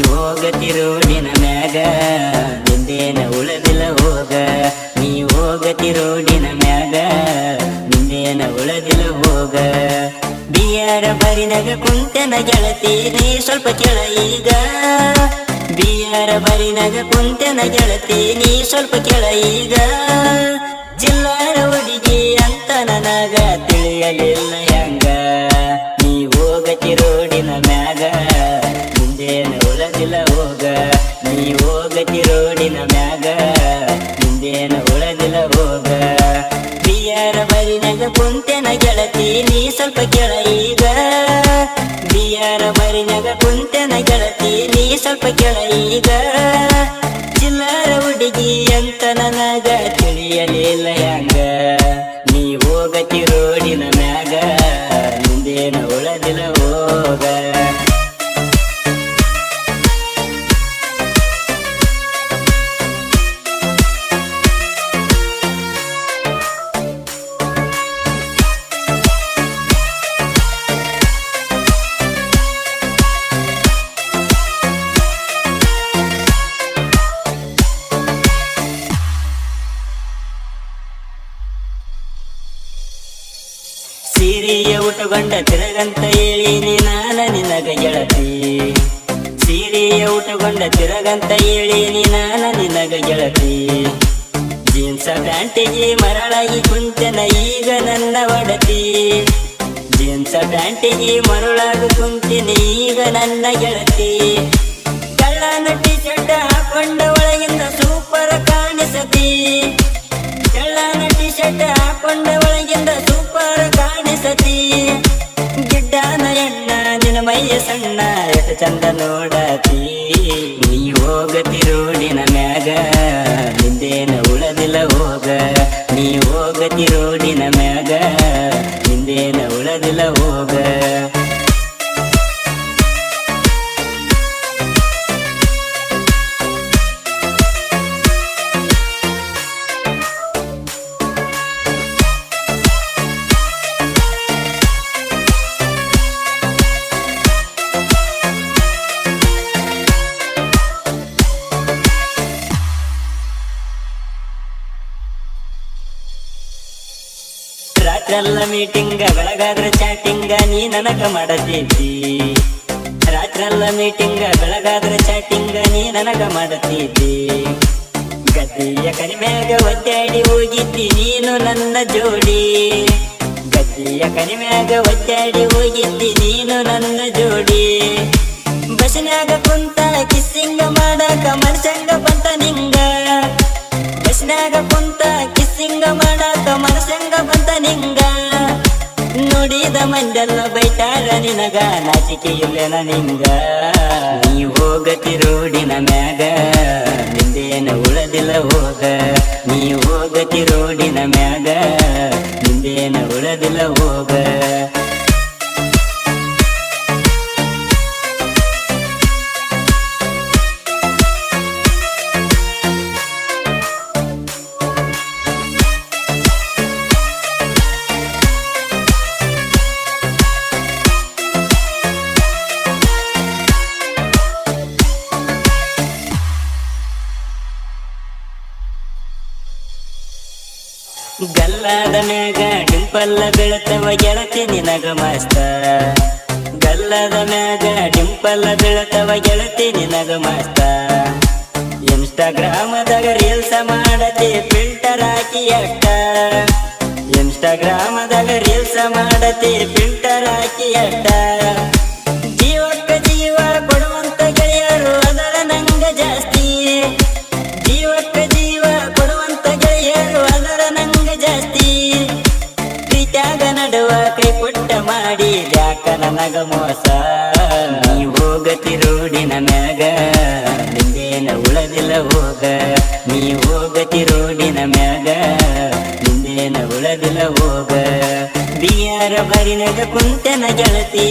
ಹೋಗತಿರೋ ನಿನ ಮ್ಯಾಗ. ನಿಂದೇನ ಉಳದಿಲ್ಲ ಹೋಗ. ನೀ ಹೋಗತಿರೋ ನಿನ ಮ್ಯಾಗ. ನಿಂದೇನ ಉಳದಿಲ್ಲ ಹೋಗ. ಬಿಯಾರ ಬರಿನಾಗ ಕುಂತನ ಗೆಳತಿ, ನೀ ಸ್ವಲ್ಪ ಕೆಳ ಈಗ. ಬಿಯಾರ ಬರಿನಾಗ ಕುಂತನ ಗೆಳತಿ, ನೀ ಸ್ವಲ್ಪ ಕೆಳ ಈಗ. ಜಿಲ್ಲಾರ ಹುಡುಗಿ ಅಂತ ನನಗ ತಿಳಿಯಲಿಲ್ಲ ಹೆಂಗ. ನೀ ಮ್ಯಾಗ ಮುಂದೇನ ಉಳದಿಲ್ಲ ಹೋಗ? ನೀ ಹೋಗತಿರೋಡಿನ ಮ್ಯಾಗ. ಹಿಂದೇನು ಉಳದಿಲ್ಲ ಹೋಗ? ಬಿಯರ ಬರಿನಾಗ ಕುಂತೆನ ಗೆಳತಿ, ನೀ ಸ್ವಲ್ಪ ಕೆಳ ಈಗ. ಬಿಯರ ಬರಿನಾಗ ಕುಂತೆನ ಗೆಳತಿ, ನೀ ಸ್ವಲ್ಪ ಕೆಳ ಈಗ. ಚಿಲ್ಲರ ಹುಡುಗಿ ಅಂತ ನನಗ ತಿಳಿಯಲಿಲ್ಲ. ಸೀರೆಯ ಊಟಗೊಂಡ ತಿರಗಂತ ಹೇಳಿ ನಾನ ನಿನಗ ಗೆಳತಿ. ಸೀರೆಯ ಊಟಗೊಂಡ ತಿರಗಂತ ಹೇಳಿ ನಾನ ನಿನಗ ಗೆಳತಿ. ಜೀನ್ಸ ಪ್ಯಾಂಟಿಗೆ ಮರಳಾಗಿ ಕುಂತನ ಈಗ ನನ್ನ ಒಡತಿ. ಜೀನ್ಸ ಪ್ಯಾಂಟಿಗೆ ಮರಳಾಗಿ ಕುಂತಿನ ಈಗ ನನ್ನ ಗೆಳತಿ. ಕಳ್ಳ ಟಿ ಶರ್ಟ್ ಎಷ್ಟ ಚಂದ ನೋಡತಿ. ನೀ ಹೋಗತಿರೋಡಿನ ಮ್ಯಾಗ. ನಿಂದೇನ ಉಳದಿಲ್ಲ ಹೋಗ. ನೀ ಹೋಗತಿರೋಡಿನ ಮ್ಯಾಗ. ನಿಂದೇನ ಉಳದಿಲ್ಲ ಹೋಗ. ರಾತ್ರೆಲ್ಲ ಮೀಟಿಂಗ ಬೆಳಗಾದ್ರೆ ಚಾಟಿಂಗ ನೀ ನನಗ ಮಾಡತಿದ್ದಿ ರಾತ್ರೆಲ್ಲ ಮೀಟಿಂಗ ಬೆಳಗಾದ್ರೆ ಚಾಟಿಂಗ ನೀ ನನಗ ಮಾಡತಿದ್ದಿ ಗದ್ದೆಯ ಕರಿಮ್ಯಾಗ ಒತ್ತಾಡಿ ಹೋಗಿದ್ದಿ ನೀನು ನನ್ನ ಜೋಡಿ. ಗದ್ದೆಯ ಕರಿಮ್ಯಾಗ ಒತ್ತಾಡಿ ಹೋಗಿದ್ದಿ ನೀನು ನನ್ನ ಜೋಡಿ. ಬಸ್ನ್ಯಾಗ ಕುಂತ ಕಿಸ್ಸಿಂಗ ಮಾಡಾಕ ಮನಸಂಗ ಬಂತ ನಿಂಗ. ಬಸ್ನ್ಯಾಗ ಕುಂತ ಕಿಸ್ಸಿಂಗ ಮಾಡಾಕ ಮಂದೆಲ್ಲ ಬೈತಾರ ನಿನಗ ನಾಚಿಕೆ ಇಲ್ಲೇನ ನಿಂಗ. ನೀ ಹೋಗತಿರೋಡಿನ ಮ್ಯಾಗ ನಿಂದೇನ ಉಳದಿಲ್ಲ ಹೋಗ. ನೀ ಹೋಗತಿರೋಡಿನ ಮ್ಯಾಗ ನಿಂದೇನ ಉಳದಿಲ್ಲ ಹೋಗ. ಗಲ್ಲದ ಮ್ಯಾಗ ಡಿಂಪಲ್ಲ ಬೀಳತವ ಗೆಳತಿ ನಿನಗ ಮಸ್ತ ಗಲ್ಲಾದ ಮ್ಯಾಗ ಡಿಂಪಲ್ಲ ಬೀಳತವ ಗೆಳತಿ ನಿನಗ ಮಸ್ತ ಇನ್ಸ್ಟಾಗ್ರಾಮದಾಗ ರೀಲ್ಸ್ ಮಾಡತಿ ಫಿಲ್ಟರ್ ಹಾಕಿ ಅಟ್ಟ ಇನ್ಸ್ಟಾಗ್ರಾಮದಾಗ ರೀಲ್ಸ್ ಮಾಡತಿ ಫಿಲ್ಟರ್ ಹಾಕಿ ಅಟ್ಟ ಯಾಕ ನನಗ ಮೋಸ? ನೀ ಹೋಗತಿ ರೋಡಿನ ಮ್ಯಾಗ, ನಿಂದೇನ ಉಳದಿಲ್ಲ ಹೋಗ. ನೀ ಹೋಗತಿ ರೋಡಿನ ಮ್ಯಾಗ, ನಿಂದೇನ ಉಳದಿಲ್ಲ ಹೋಗ. ಬಿಯಾರ ಬರಿನಾಗ ಕುಂತನ ಗೆಳತಿ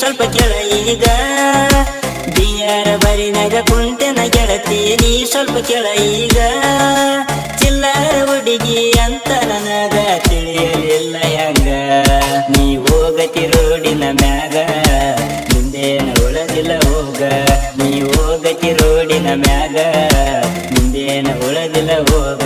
ಸ್ವಲ್ಪ ಕೆಳ ಈಗ. ಬಿಯಾರ ಬರಿನಾಗ ಕುಂತನ ಗೆಳತಿ ಸ್ವಲ್ಪ ಕೆಳ ಈಗ. ಹೋಗತಿ ರೋಡಿನ ಮ್ಯಾಗ ಮುಂದೇನ ಉಳದಿಲ್ಲ ಹೋಗ.